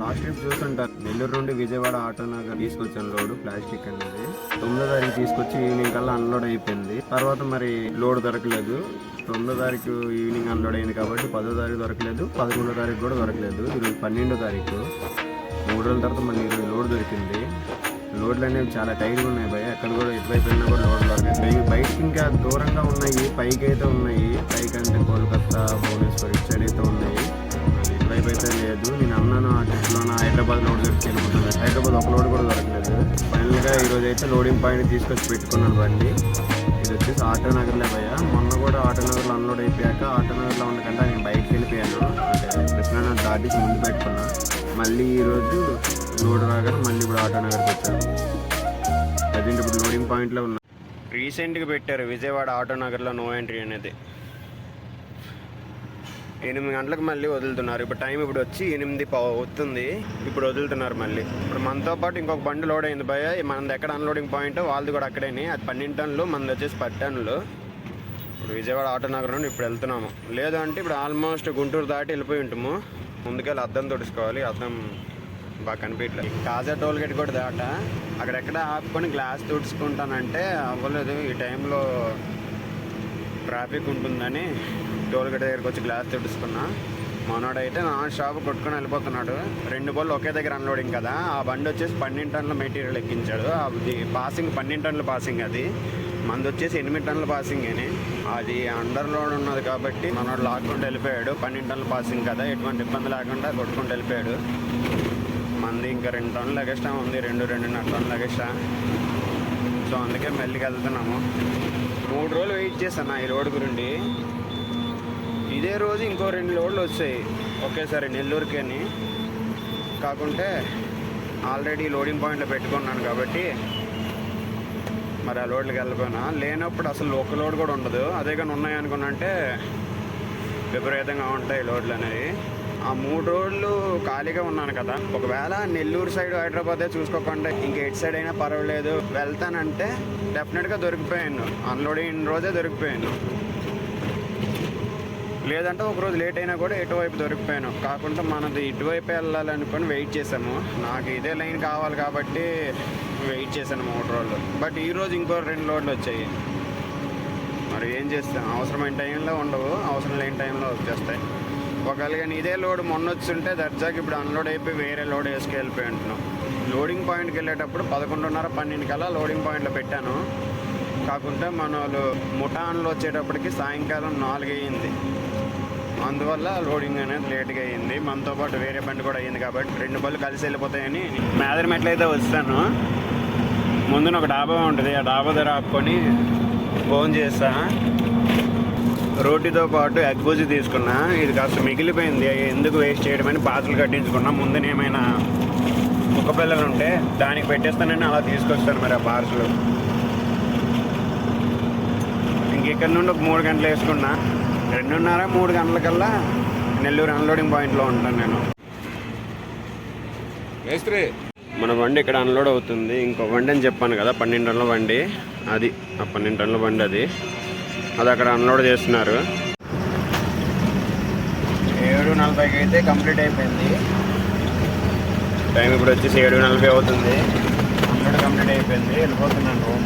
Last trip చూస్తుంటారు నెల్లూరు నుండి Vijayawada auto Nagar తీసుకొచ్చాను లోడ్ ప్లాస్టిక్ అనేది. తొమ్మిదో తారీఖు తీసుకొచ్చి ఈవినింగ్ కల్లా అన్లోడ్ అయిపోయింది. తర్వాత మరి లోడ్ దొరకలేదు. తొమ్మిదో తారీఖు ఈవినింగ్ అన్లోడ్ అయింది కాబట్టి పదో తారీఖు దొరకలేదు. పదకొండో తారీఖు కూడా దొరకలేదు. ఈరోజు పన్నెండో తారీఖు. మూడు రోజుల తర్వాత మళ్ళీ ఈరోజు లోడ్ దొరికింది. లోడ్లు అనేవి చాలా టైట్గా ఉన్నాయి భయ ఎక్కడ కూడా ఎటువైపు వెళ్ళినా కూడా లోడ్ దొరకలేదు. ఇవి బయటకి ఇంకా దూరంగా ఉన్నాయి. పైకి అయితే ఉన్నాయి. పైకి అంటే కోల్కత్తా భువనేశ్వర్ ఇటు సైడ్ అయితే లేదు. నేను అన్నాను ఆ నా హైదరాబాద్ లోడ్ దొరికి వెళ్ళిపోతున్నాను హైదరాబాద్ ఒక లోడ్ కూడా దొరకలేదు. ఫైనల్గా ఈరోజు అయితే లోడింగ్ పాయింట్ తీసుకొచ్చి పెట్టుకున్నాను బండి. ఇది వచ్చేసి ఆటో నగర్లే భయ మొన్న కూడా ఆటో నగర్లో అన్లోడ్ అయిపోయాక ఆటో నగర్లో ఉండకుండా నేను బయటకు వెళ్ళిపోయాను. అంటే కృష్ణా దాటికి ముందు పెట్టుకున్నా. మళ్ళీ ఈరోజు లోడ్ రాగానే మళ్ళీ ఇప్పుడు ఆటో నగర్కి వచ్చాను. ప్రజెంట్ ఇప్పుడు లోడింగ్ పాయింట్లో ఉన్నా. రీసెంట్గా పెట్టారు విజయవాడ ఆటో నగర్లో నో ఎంట్రీ అనేది. ఎనిమిది గంటలకు మళ్ళీ వదులుతున్నారు. ఇప్పుడు టైం ఇప్పుడు వచ్చి ఎనిమిది అవుతుంది. ఇప్పుడు వదులుతున్నారు మళ్ళీ. ఇప్పుడు మనతో పాటు ఇంకొక బండి లోడ్ అయింది భయ మనది ఎక్కడ అన్లోడింగ్ పాయింట్ వాళ్ళది కూడా అక్కడేని. అది పన్నెండు టన్నులు మనది వచ్చేసి పది టన్నులు. ఇప్పుడు విజయవాడ ఆటో నగర్ నుండి ఇప్పుడు వెళ్తున్నాము. లేదు అంటే ఇప్పుడు ఆల్మోస్ట్ గుంటూరు దాటి వెళ్ళిపోయి ఉంటాము. ముందుకెళ్ళి అద్దం తొడుచుకోవాలి అద్దం బాగా కనిపించలేదు కాజా టోల్ గేట్ కూడా దాట. అక్కడెక్కడ ఆపుకొని గ్లాస్ తుడుచుకుంటానంటే అవ్వలేదు. ఈ టైంలో ట్రాఫిక్ ఉంటుందని టోల్ గేట్ దగ్గరికి వచ్చి గ్లాస్ తుడుచుకున్నా. మనోడైతే నా షాప్ కొట్టుకొని వెళ్ళిపోతున్నాడు. రెండు బళ్ళు ఒకే దగ్గర అన్లోడింగ్ కదా. ఆ బండి వచ్చేసి పన్నెండు టన్నుల మెటీరియల్ ఎక్కించాడు. అది పాసింగ్ పన్నెండు టన్నుల పాసింగ్ అది. మంది వచ్చేసి ఎనిమిది టన్నుల పాసింగ్ అని అది అండర్లోడ్ ఉన్నది కాబట్టి మనోడు లాక్కుంటూ వెళ్ళిపోయాడు. పన్నెండు టన్నుల పాసింగ్ కదా. ఎటువంటి ఇబ్బంది లేకుండా కొట్టుకుంటూ వెళ్ళిపోయాడు. మంది ఇంకా రెండు టన్నులు ఎగస్ట్రా ఉంది. రెండు రెండున్నర టన్నుల ఎగస్ట్రా సో అందుకే మెల్లికి వెళ్తున్నాము. మూడు రోజులు వెయిట్ చేశాను ఈ రోడ్ గురించి. ఇదే రోజు ఇంకో రెండు లోడ్లు వచ్చాయి ఒకేసారి నెల్లూరుకి అని కాకుంటే ఆల్రెడీ లోడింగ్ పాయింట్లో పెట్టుకున్నాను కాబట్టి మరి ఆ లోడ్లకి వెళ్ళిపోయినా. లేనప్పుడు అసలు ఒక లోడ్ కూడా ఉండదు. అదే కానీ ఉన్నాయనుకున్నంటే విపరీతంగా ఉంటాయి లోడ్లు అనేవి. ఆ మూడు రోజులు ఖాళీగా ఉన్నాను కదా. ఒకవేళ నెల్లూరు సైడ్ హైదరాబాదే చూసుకోకుండా ఇంక ఎటు సైడ్ అయినా పర్వాలేదు. వెళ్తానంటే డెఫినెట్గా దొరికిపోయాను. అన్లోడింగ్ రోజే దొరికిపోయాను. లేదంటే ఒక రోజు లేట్ అయినా కూడా ఎటువైపు దొరికిపోయాను. కాకుండా మనది ఇటువైపు వెళ్ళాలనుకొని వెయిట్ చేసాము నాకు ఇదే లైన్ కావాలి కాబట్టి వెయిట్ చేశాను మూడు రోజులు బట్ ఈరోజు ఇంకో రెండు లోడ్లు వచ్చాయి. మరి ఏం చేస్తాం? అవసరమైన టైంలో ఉండవు. అవసరం లేని టైంలో వచ్చేస్తాయి. ఒకవేళ కానీ ఇదే లోడ్ మొన్న వచ్చుంటే దర్జాకి ఇప్పుడు అన్లోడ్ అయిపోయి వేరే లోడ్ వేసుకెళ్ళిపోయి ఉంటున్నాం. లోడింగ్ పాయింట్కి వెళ్ళేటప్పుడు పదకొండున్నర పన్నెండు కల్లా లోడింగ్ పాయింట్లో పెట్టాను. కాకుంటే మన వాళ్ళు ముఠాన్లో వచ్చేటప్పటికి సాయంకాలం నాలుగు అయ్యింది అందువల్ల లోడింగ్ అనేది లేట్గా అయ్యింది మనతో పాటు వేరే బండి కూడా అయ్యింది కాబట్టి రెండు బళ్ళు కలిసి వెళ్ళిపోతాయని మేదరి మెట్లయితే వస్తాను. ముందున ఒక డాబా ఉంటుంది. ఆ డాబా దగ్గర ఆపుకొని ఫోన్ చేస్తా. రోటీతో పాటు ఎగ్ బుజ్జి తీసుకున్నా. ఇది కాస్త మిగిలిపోయింది. ఎందుకు వేస్ట్ చేయడమని పాత్రలు కట్టించుకున్నా. ముందున ఏమైనా ఒక పిల్లలు ఉంటే దానికి పెట్టేస్తానని అలా తీసుకొస్తాను మరి ఆ పార్సల్ ఇంక ఇక్కడ నుండి ఒక మూడు గంటలు వేసుకున్నా. రెండున్నర మూడు గంటలకల్లా నెల్లూరు అన్లోడింగ్ పాయింట్లో ఉంటాను నేను. మేస్త్రి! మన బండి ఇక్కడ అన్లోడ్ అవుతుంది. ఇంకో బండి అని చెప్పాను కదా పన్నెండు టన్నుల బండి. అది ఆ పన్నెండు టన్నుల బండి అది. అది అక్కడ అన్లోడ్ చేస్తున్నారు. ఏడు నలభైకి అయితే కంప్లీట్ అయిపోయింది. టైం ఇప్పుడు వచ్చేసి ఏడు నలభై అవుతుంది. అన్లోడ్ కంప్లీట్ అయిపోయింది. వెళ్ళిపోతున్నాను.